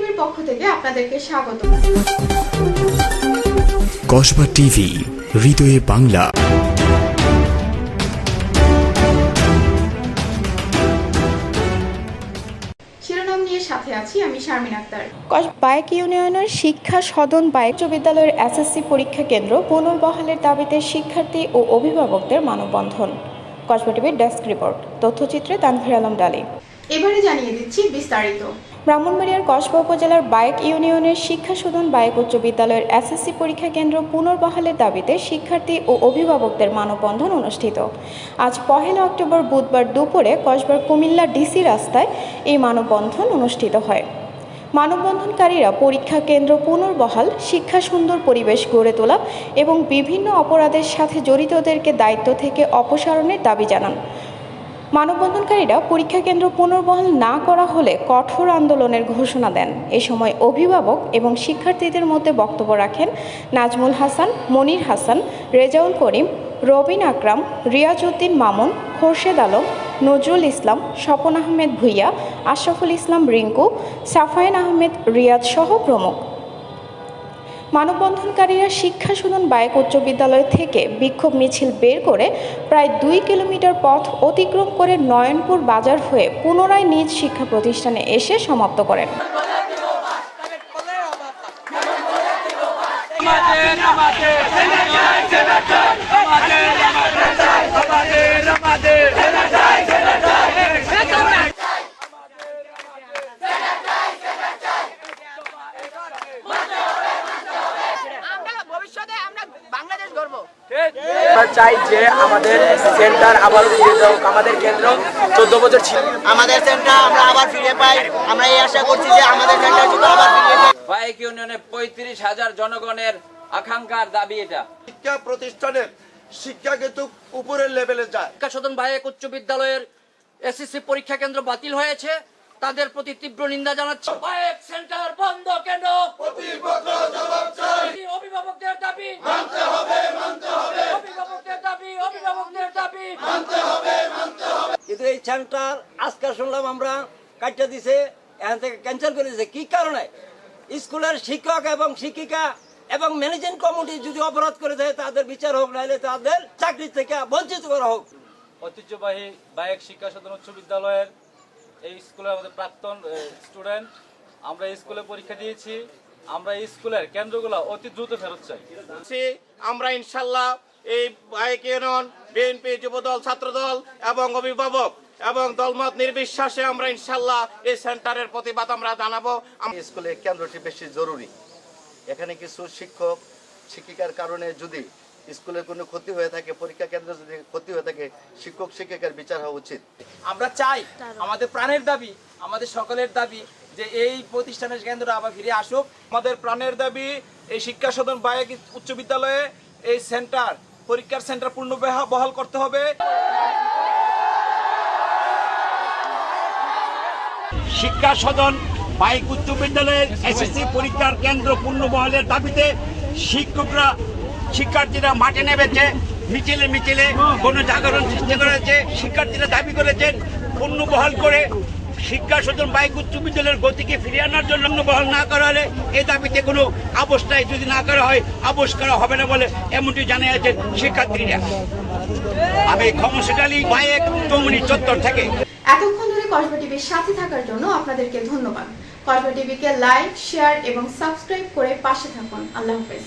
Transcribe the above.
টিভির পক্ষ থেকে আপনাদেরকে স্বাগত। কসবা টিভি হৃদয়ে বাংলা। নিয়ে সাথে আছি আমি শারমিন আক্তার। বায়েক ইউনিয়নের শিক্ষা সদন বায়েক উচ্চ বিদ্যালয়ের এসএসসি পরীক্ষা কেন্দ্র পুনর্বহালের দাবিতে শিক্ষার্থী ও অভিভাবকদের মানববন্ধন। কসবা টিভির ডেস্ক রিপোর্ট তথ্যচিত্রে তানভীর আলম ডালি। এবারে জানিয়ে দিচ্ছি বিস্তারিত। ব্রাহ্মণবাড়িয়ার কসবা উপজেলার বায়েক ইউনিয়নের শিক্ষা সদন বায়েক উচ্চ বিদ্যালয়ের এসএসসি পরীক্ষা কেন্দ্র পুনর্বহালের দাবিতে শিক্ষার্থী ও অভিভাবকদের মানববন্ধন অনুষ্ঠিত। আজ পহেলা অক্টোবর বুধবার দুপুরে কসবার কুমিল্লা ডিসি রাস্তায় এই মানববন্ধন অনুষ্ঠিত হয়। মানববন্ধনকারীরা পরীক্ষা কেন্দ্র পুনর্বহাল, শিক্ষা সুন্দর পরিবেশ গড়ে তোলা এবং বিভিন্ন অপরাধের সাথে জড়িতদেরকে দায়িত্ব থেকে অপসারণের দাবি জানান। মানববন্ধনকারীরা পরীক্ষা কেন্দ্র পুনর্বহাল না করা হলে কঠোর আন্দোলনের ঘোষণা দেন। এ সময় অভিভাবক এবং শিক্ষার্থীদের মধ্যে বক্তব্য রাখেন নাজমুল হাসান, মনির হাসান, রেজাউল করিম, রবিন আকরাম, রিয়াজউদ্দিন মামুন, খোরশেদ আলম, নজরুল ইসলাম, স্বপন আহমেদ ভুইয়া, আশরাফুল ইসলাম রিঙ্কু, সাফায়েন আহমেদ রিয়াজ সহ প্রমুখ। মানববন্ধনকারীরা শিক্ষা সদন বায়ক উচ্চ বিদ্যালয় থেকে বিক্ষোভ মিছিল বের করে প্রায় দুই কিলোমিটার পথ অতিক্রম করে নয়নপুর বাজার হয়ে পুনরায় নিজ শিক্ষা প্রতিষ্ঠানে এসে সমাপ্ত করেন আমাদের আমাদের আমাদের আমাদের আমরা ভবিষ্যতে আমরা চাই যে আমাদের সেন্টার আবার ফিরে যাও আমাদের কেন্দ্র চোদ্দ বছর ছিল। আমাদের সেন্টার আমরা আবার ফিরে পাই। আমরা এই আশা করছি যে আমাদের সেন্টার যদি আবার ফিরে পাই। বাইক ইউনিয়নে পঁয়ত্রিশ হাজার জনগণের আকাঙ্ক্ষার দাবি এটা। শিক্ষা প্রতিষ্ঠানের শিক্ষা কিন্তু উপরের লেভেলে যায়। শিক্ষা সদন বায়েক উচ্চ বিদ্যালয়ের এসএসসি পরীক্ষা কেন্দ্র বাতিল হয়েছে। তাদের প্রতি তীব্র নিন্দা জানাচ্ছে। সেন্টার বন্ধ কেন অভিভাবকদের দাবি অভিভাবকদের দাবি অভিভাবকদের দাবি কিন্তু এই সেন্টার আজকে শুনলাম আমরা কাটটা দিছে এখান থেকে ক্যান্সেল করে দিছে। কি কারণে? স্কুলের শিক্ষক এবং শিক্ষিকা এবং ম্যানেজিং কমিটি যদি অপরাধ করে দেয় তাদের বিচার হোক নাহলে তাদের চাকরি থেকে বঞ্চিত করা হোক। ঐতিহ্যবাহী বায়েক শিক্ষা সদন উচ্চ বিদ্যালয়ের এই স্কুলের আমাদের প্রাক্তন স্টুডেন্ট আমরা এই স্কুলে পরীক্ষা দিয়েছি। আমরা এই স্কুলের কেন্দ্রগুলো অতি দ্রুত ফেরত চাই। আমরা ইনশাল্লাহ এই bike union BNP Jubodal Chhatradal এবং অভিভাবক এবং দলমত নির্বিশ্বাসে আমরা ইনশাল্লাহ এই সেন্টারের প্রতিবাদ আমরা জানাব। স্কুলে কেন্দ্রটি বেশি জরুরি। এখানে কিছু শিক্ষক শিক্ষিকার কারণে যদি স্কুলের কোনো ক্ষতি হয়ে থাকে পরীক্ষা কেন্দ্রে যদি ক্ষতি হয়ে থাকে শিক্ষক শিক্ষিকার বিচার হওয়া উচিত। আমরা চাই আমাদের প্রাণের দাবি আমাদের সকলের দাবি যে এই প্রতিষ্ঠানের কেন্দ্র আবার ফিরে আসুক। আমাদের প্রাণের দাবি এই শিক্ষা সদন বায়ক উচ্চ বিদ্যালয়ে এই সেন্টার পরীক্ষার সেন্টার পূর্ণ বহাল করতে হবে। শিক্ষা সদন বাইক উচ্চ বিদ্যালয়ের এসএসসি পরীক্ষার কেন্দ্র পূর্ণবহালের দাবিতে শিক্ষকরা, শিক্ষার্থীরা মাঠে নেমেছে, মিছিলে মিছিলে গণজাগরণ সৃষ্টি করেছে, শিক্ষার্থীরা দাবি করেছেন পূর্ণবহাল করে শিক্ষা সদন বাইক উচ্চ বিদ্যালয়ের গতিকে ফিরিয়ে আনার জন্য বহাল না করা হলে এই দাবিতে কোনো অবস্থায় যদি না করা হয় অবশ করা হবে না বলে এমনটি জানিয়েছেন শিক্ষার্থীরা। আমি ক্ষমসেটালি বাইক চৌমনি চত্বর থেকে। টিভির সাথে থাকার জন্য আপনাদেরকে ধন্যবাদ। কসবা টিভিকে লাইক, শেয়ার এবং সাবস্ক্রাইব করে পাশে থাকুন। আল্লাহ হাফেজ।